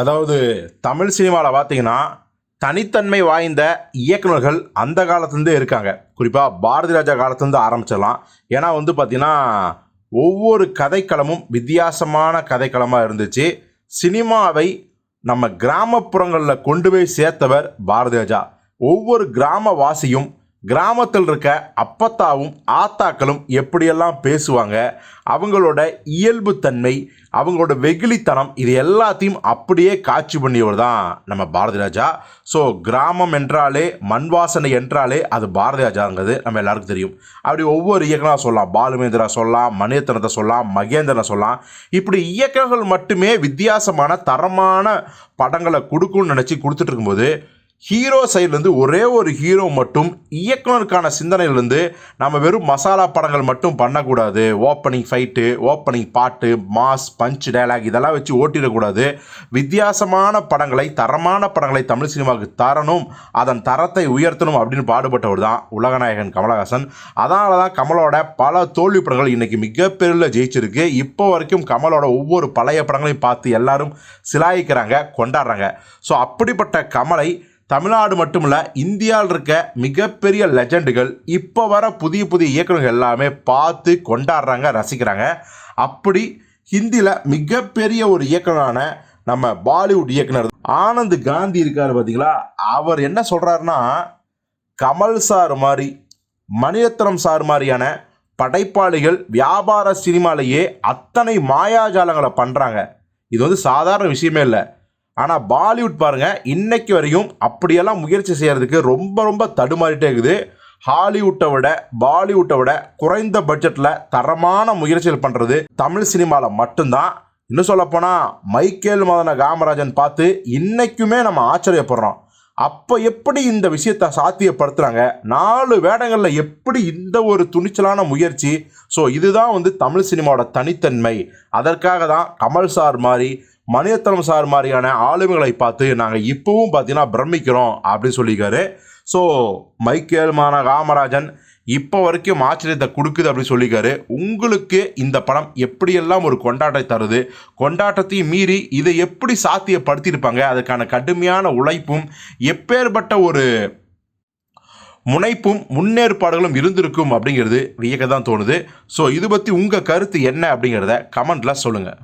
அதாவது தமிழ் சினிமாவில் பார்த்தீங்கன்னா தனித்தன்மை வாய்ந்த இயக்குனர்கள் அந்த காலத்துலேருந்தே இருக்காங்க. குறிப்பாக பாரதி ராஜா காலத்துலேருந்து ஆரம்பிச்சிடலாம். ஏன்னா வந்து பார்த்திங்கன்னா ஒவ்வொரு கதைக்களமும் வித்தியாசமான கதைக்களமாக இருந்துச்சு. சினிமாவை நம்ம கிராமப்புறங்களில் கொண்டு போய் சேர்த்தவர் பாரதி ராஜா. ஒவ்வொரு கிராமவாசியும் கிராமத்தில் இருக்க அப்பத்தாவும் ஆத்தாக்களும் எப்படியெல்லாம் பேசுவாங்க அவங்களோட இயல்புத்தன்மை அவங்களோட வெகுளித்தனம் இது எல்லாத்தையும் அப்படியே காட்சி பண்ணியவர் தான் நம்ம பாரதி ராஜா. ஸோ கிராமம் என்றாலே மண் வாசனை என்றாலே அது பாரதி ராஜாங்கிறது நம்ம எல்லாருக்கும் தெரியும். அப்படி ஒவ்வொரு இயக்கனாக சொல்லலாம். பாலுமேந்திரா சொல்லலாம் மணியத்தனத்தை சொல்லலாம் மகேந்திரனை சொல்லலாம். இப்படி இயக்கங்கள் மட்டுமே வித்தியாசமான தரமான படங்களை கொடுக்கும்னு நினச்சி கொடுத்துட்டு இருக்கும்போது ஹீரோ சைட்லேருந்து ஒரே ஒரு ஹீரோ மட்டும் இயக்குனருக்கான சிந்தனையிலேருந்து நம்ம வெறும் மசாலா படங்கள் மட்டும் பண்ணக்கூடாது. ஓப்பனிங் ஃபைட்டு ஓப்பனிங் பாட்டு மாஸ் பஞ்ச் டைலாக் இதெல்லாம் வச்சு ஓட்டிடக்கூடாது. வித்தியாசமான படங்களை தரமான படங்களை தமிழ் சினிமாவுக்கு தரணும் அதன் தரத்தை உயர்த்தணும் அப்படின்னு பாடுபட்டவர் தான் உலகநாயகன் கமலஹாசன். அதனால தான் கமலோட பல தோல்வி படங்கள் இன்றைக்கி மிகப்பெரிய ஜெயிச்சிருக்கு. இப்போ வரைக்கும் கமலோட ஒவ்வொரு பழைய படங்களையும் பார்த்து எல்லாரும் சிலாயிக்கிறாங்க கொண்டாடுறாங்க. ஸோ அப்படிப்பட்ட கமலை தமிழ்நாடு மட்டும் இல்லை இந்தியாவில் இருக்க மிகப்பெரிய லெஜண்டுகள் இப்போ வர புதிய புதிய இயக்குநர்கள் எல்லாமே பார்த்து கொண்டாடுறாங்க ரசிக்கிறாங்க. அப்படி ஹிந்தியில் மிகப்பெரிய ஒரு இயக்குனரான நம்ம பாலிவுட் இயக்குனர் ஆனந்த் காந்தி இருக்கார் பார்த்தீங்களா அவர் என்ன சொல்கிறாருன்னா கமல் சார் மாதிரி மணிரத்னம் சார் மாதிரியான படைப்பாளிகள் வியாபார சினிமாலேயே அத்தனை மாயாஜாலங்களை பண்ணுறாங்க இது வந்து சாதாரண விஷயமே இல்லை. ஆனால் பாலிவுட் பாருங்கள் இன்னைக்கு வரையும் அப்படியெல்லாம் முயற்சி செய்கிறதுக்கு ரொம்ப ரொம்ப தடுமாறிட்டே இருக்குது. ஹாலிவுட்டை விட பாலிவுட்டை விட குறைந்த பட்ஜெட்டில் தரமான முயற்சிகள் பண்ணுறது தமிழ் சினிமாவில் மட்டும்தான். இன்னும் சொல்லப்போனால் மைக்கேல் மதன காமராஜன் பார்த்து இன்றைக்குமே நம்ம ஆச்சரியப்படுறோம். அப்போ எப்படி இந்த விஷயத்தை சாத்தியப்படுத்துகிறாங்க நாலு வேடங்களில் எப்படி இந்த ஒரு துணிச்சலான முயற்சி? ஸோ இதுதான் வந்து தமிழ் சினிமாவோட தனித்தன்மை. அதற்காக தான் கமல் சார் மாதிரி மனிதத்தனம் சார் மாதிரியான ஆளுமைகளை பார்த்து நாங்கள் இப்போவும் பார்த்தீங்கன்னா பிரமிக்கிறோம் அப்படின்னு சொல்லியிருக்காரு. ஸோ மைக்கேல் மான காமராஜன் இப்போ வரைக்கும் ஆச்சரியத்தை கொடுக்குது அப்படின்னு சொல்லியிருக்காரு. உங்களுக்கு இந்த படம் எப்படியெல்லாம் ஒரு கொண்டாட்டத்தை தருது? கொண்டாட்டத்தையும் மீறி இதை எப்படி சாத்தியப்படுத்தியிருப்பாங்க? அதுக்கான கடுமையான உழைப்பும் எப்பேற்பட்ட ஒரு முனைப்பும் முன்னேற்பாடுகளும் இருந்திருக்கும் அப்படிங்கிறது வியக்க தான் தோணுது. ஸோ இது பற்றி உங்கள் கருத்து என்ன அப்படிங்கிறத கமெண்ட்டில் சொல்லுங்கள்